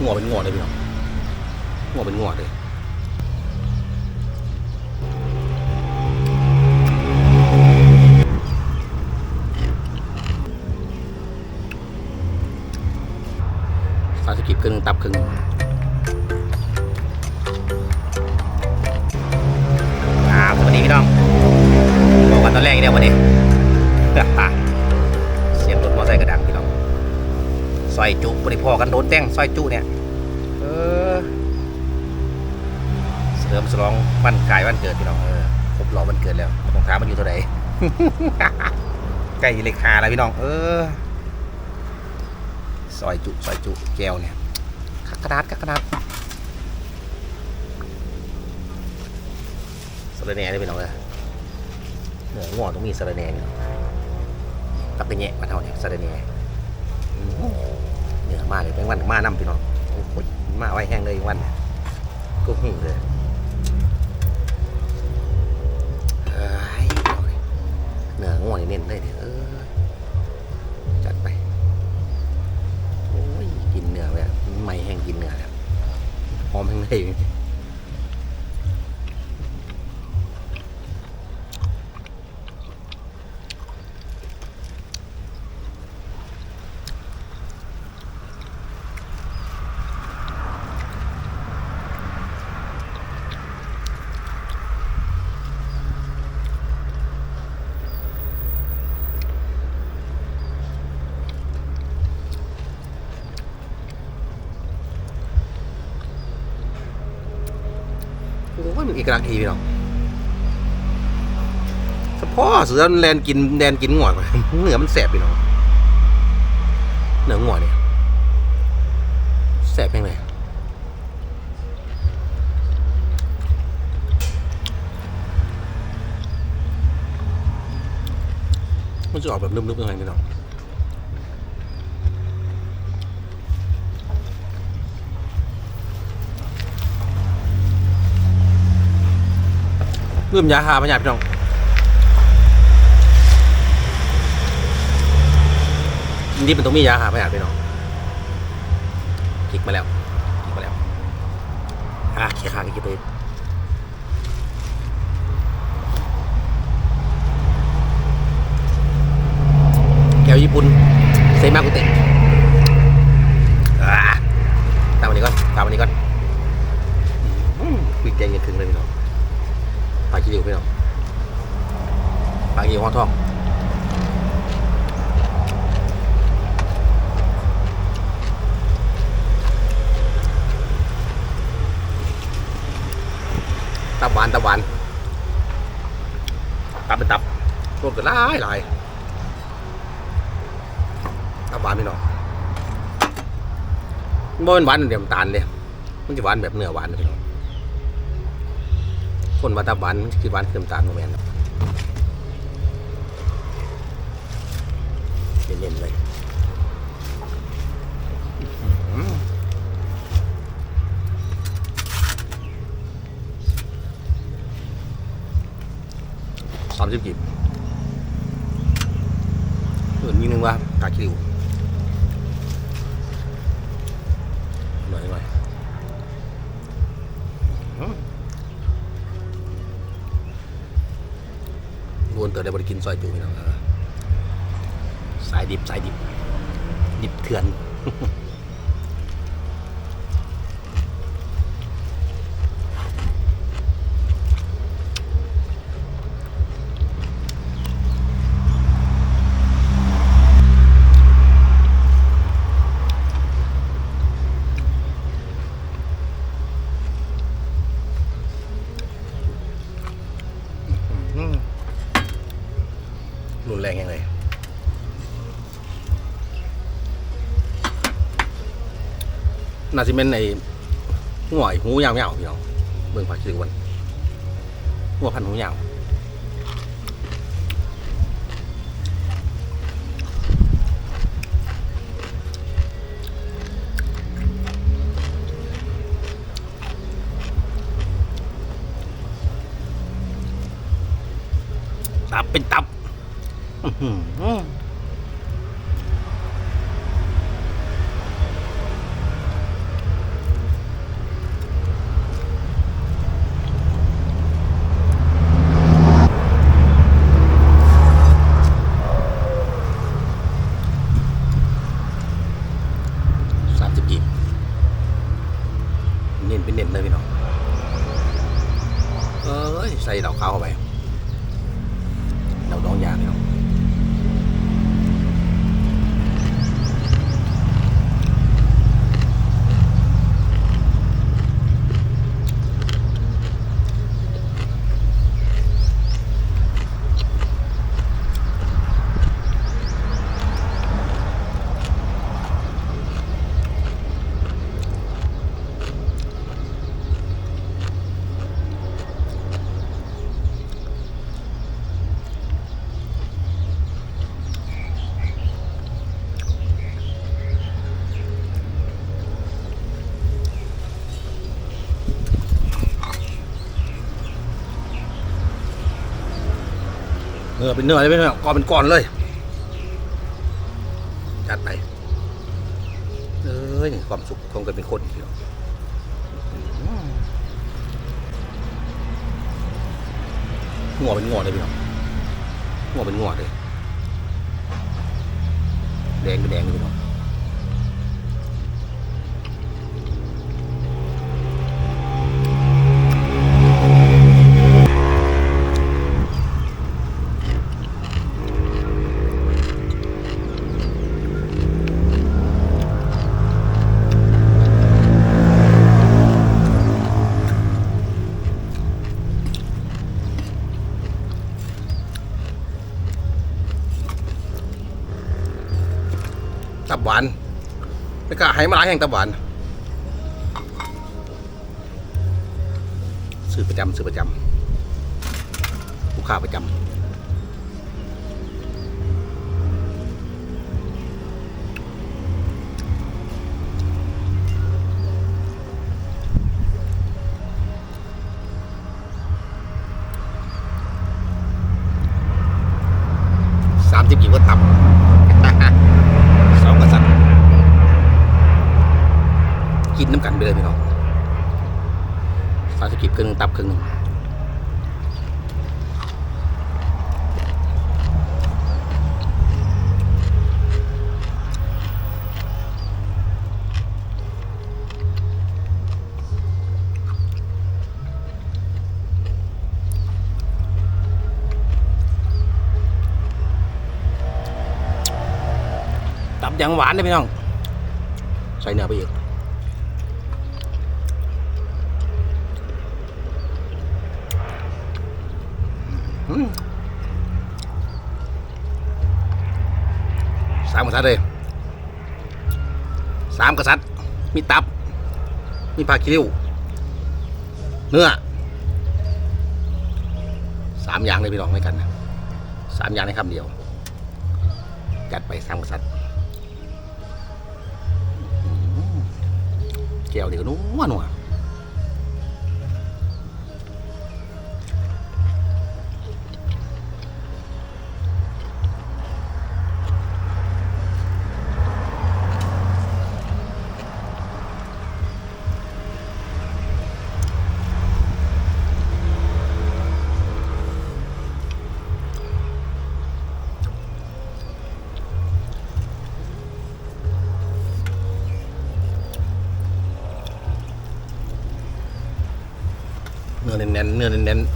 งัวเป็นงัวเลยพี่น้องงัวเป็นงัวเลยสาสกิปครึ่งหนึ่งตับครึ่งหนึ่งอ่าสวัสดีพี่น้องบอกวันตอนแรกอีกเดียววันนี้ ซอยจุบริพอกันโดนแต้งซอยจุเนี่ยเออเสริมสลองวันกายวันเกิดพี่น้องเออครบรอบวันเกิดแล้วบ่ต้องถามมันอยู่เท่าไหร่ใกล้เลขหาแล้วพี่น้อง เออซอยจุซอยจุแก้วเนี่ยคักกระดาษคักกระดาษสระแหน่เลยพี่น้องเลยเหนือง่วต้องมีสระแหน่พี่น้องตักกระแหน่มาเท่าเนี่ยสระแหน่ เนื้อมาเลยแมงวันมานำพี่น้องโอ้โหมาไว้แห้งเลยวันก็หุ่งเลยเอ้ยเนื้อง่วงนี่เน้นเลยเนี่ยเออจัดไปโอ้ยกินเนื้อแบบไม่แห้งกินเนื้อแล้วหอมแห้งเลยโอ้ยมันเอกลักษณ์ดีพี่น้องเฉพาะเสือมันแลนกินแดนกินหง่วงเนื้อมันแสบพี่น้องเนื้อง่วงเนี่ยแสบยังไงมันจะออกแบบนึบๆยังไงพี่น้อง เริ่มยาหามาหยาดพี่น้องนี่มันต้องมียาหามาหยาดพี่น้องคลิกมาแล้วคลิกมาแล้วอะขี้ข้างอีกตัวเองแก้วญี่ปุ่นเซมากุเตะอะตามวันนี้ก่อนตามวันนี้ก่อนอืมคุยใจเย็นครึ่งเลยพี่น้อง ปลาขี้ริ้วพี่น้องปลาขี้ริ้วหัวทองตับหวานตับหวานตับเป็นตับรวมกันหลายหลายตับหวานพี่น้องมันบ่เป็นหวานเดียวน้ำตาลเลยมันจะหวานแบบเนื้อหวานพี่น้อง คนว่าตาบันคือหวานคือนตาลโมแมนเย็นๆเลยสามสิบกีบเอื่นมีหนึงว่ากาคิว เตอได้บริกินซอยจูพี่น้องสายดิบสายดิบ ดิบเถื่อน อืมรุนแรงยังไง น่าจะเป็นในหัวหูยาวๆพี่น้องเบิ่งผักชีวันหัวพันหูยาวตับเป็นตับ อื้อหือ เป็นเน้นเลยพี่น้องเอ้ยใส่ดอกขาวเข้าไปดอกดองยางพี่น้องเนื้ อเป็นเนื้อเลยพี่น้อก้อนเป็นก้อนเลย จัดไปเอ้ยความสุขคงกันเป็นคนพี่น้องอืมงัวเป็นงัวเลยพี่น้องงัวเป็นงัวเลยแดงเป็นแดงเลยพี่น้อง ล้าให้มาหลายแห่งตะวันซื้อประจำซื้อประจำลูกค้าประจำ เลยพี่น้องสามสิบกิบครึ่งหนึ่งตับครึ่งหนึ่งตับอย่างหวานเลยพี่น้อง ใส่เนื้อไปอีก สามกษัตริย์เลยสามกษัตริย์มีตับ มีปลาคิริวเนื้อสามอย่างเลยพี่น้องด้วยกันนะสามอย่างในคำเดียว จัดไปสามกษัตริย์แก้วเดียวนัวนัว อแน่นๆเนื้อแน่นๆ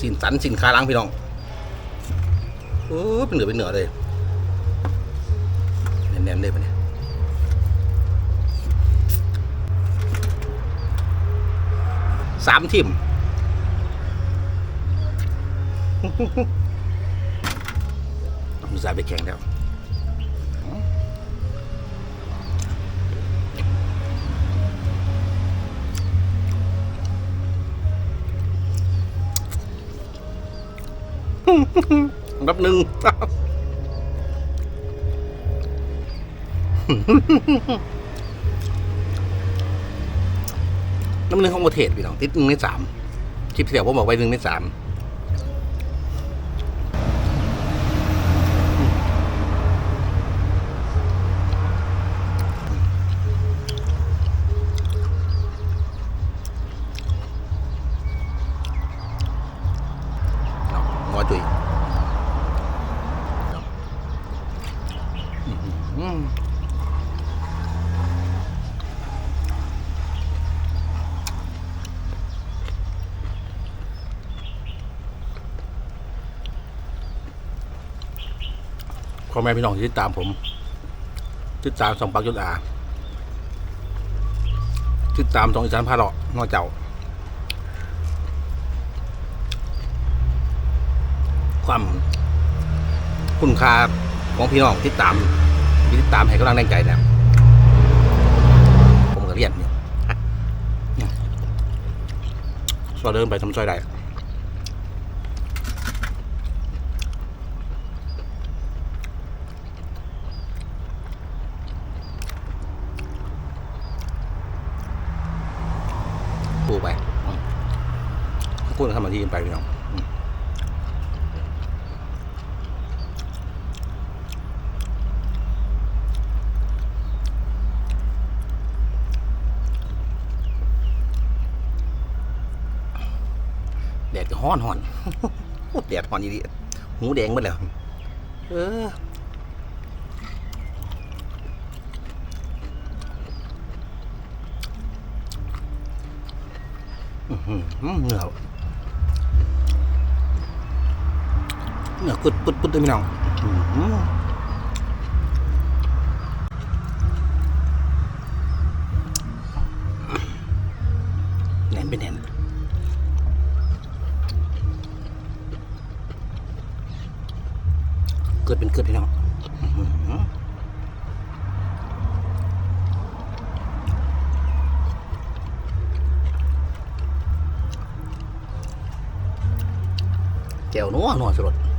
สินสันสินค้าล้างพี่น้องโอ้เป็นเหนือเป็นเหนือเลยแน่นๆเลยปะเนี่ยสามทิมมีสายไปแข่งแล้ว รับหนึ่งน้ำหนึ่งของประเทศพี่น้องติดหนึ่งในสามคลิปเสียวผมบอกไว้หนึ่งในสามเอางอจุยอืม พ่อแม่พี่น้องที่ติดตามผม ติดตามสองปักยุทธอาติดตามสองอีสานพาเลาะนอกเจ้า ความคุณค่าของพี่น้องที่ตามที่ติดตามให้กำลังแรงใจนี่ยผมก็เรียนเนี่ยซอยเดินไปทำซอยใดปูไปอืม พูดคำมาทีไปพี่น้องแดดก็ฮ้อนฮ้อนแดดฮ้อนอีดีหูแดงหมดแล้วเอออื้อหือ เหนือเหนือกึดปึ๊ดปึ๊ดเลยพี่น้องอื้อหือแน่นเป็นแน่นเกิดเป็นเกิดพี่น้องอื้อหือแก้วนัวนัวสุด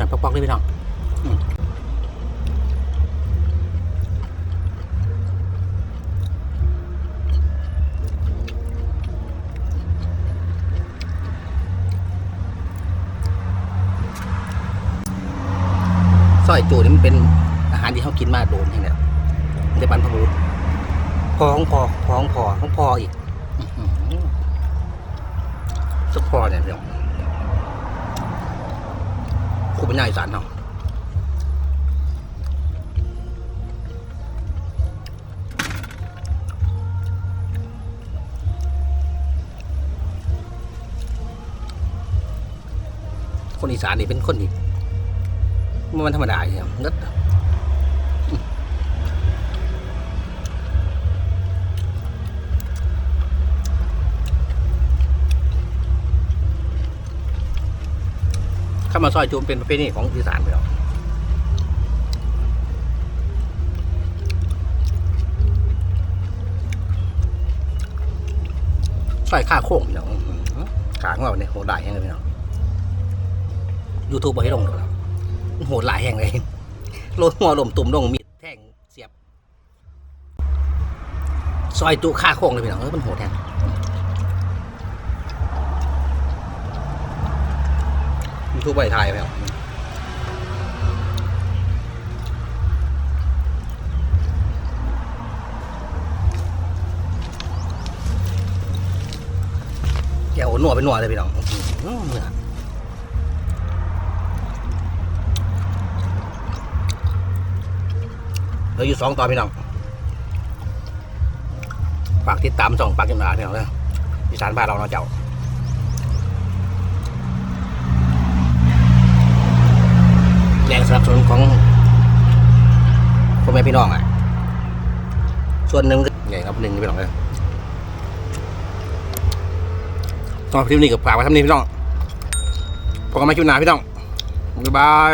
น้ำปอกๆเลยพี่น้องอื้อซอยจูนี่มันเป็นอาหารที่เขากินมาโดนอย่างเนี้ยในบรรพบุรุษพอของพอพอของพอของพออีกอื้อหือสักพอเนี่ยพี่น้อง คู่เป็นยาอีสานเนาะคนอีสานนี่เป็นคนที่มันธรรมดาอย่างเงี้ยนั ข้าวมาซอยจูมเป็นประเพณีของอีสานไปแล้วซอยข้าโค้งพี่น้องอื้อหือขาของเราเนี่ยโหดหลายแห่งเลยพี่น้องยูทูบไปให้ลงเถอะมันโหดหลายแห่งเลยลงหัวลมตุ่มลงมีดแท่งเสียบ ซอยจุข้าโค้งเลยพี่น้องเออมันโหดแห่ง ยูทูบไปถ่ายไปแล้วแกวหนัวเป็นหนัวเลยพี่น้องเนื้อเหลืออยู่สองตอนพี่น้องฝากติดตามส่องปากกันมาพี่น้องเลยอีสานบ้านเราเนาะเจ้า แรงสนับสนุนของพ่อแม่พี่น้องอะ ส่วนหนึ่งไงครับหนึ่งพี่น้องเลยสำหรับคลิปนี้กับฝากไว้ทำนี้พี่น้องพบกันใหม่คลิปหน้าพี่น้องบ๊ายบาย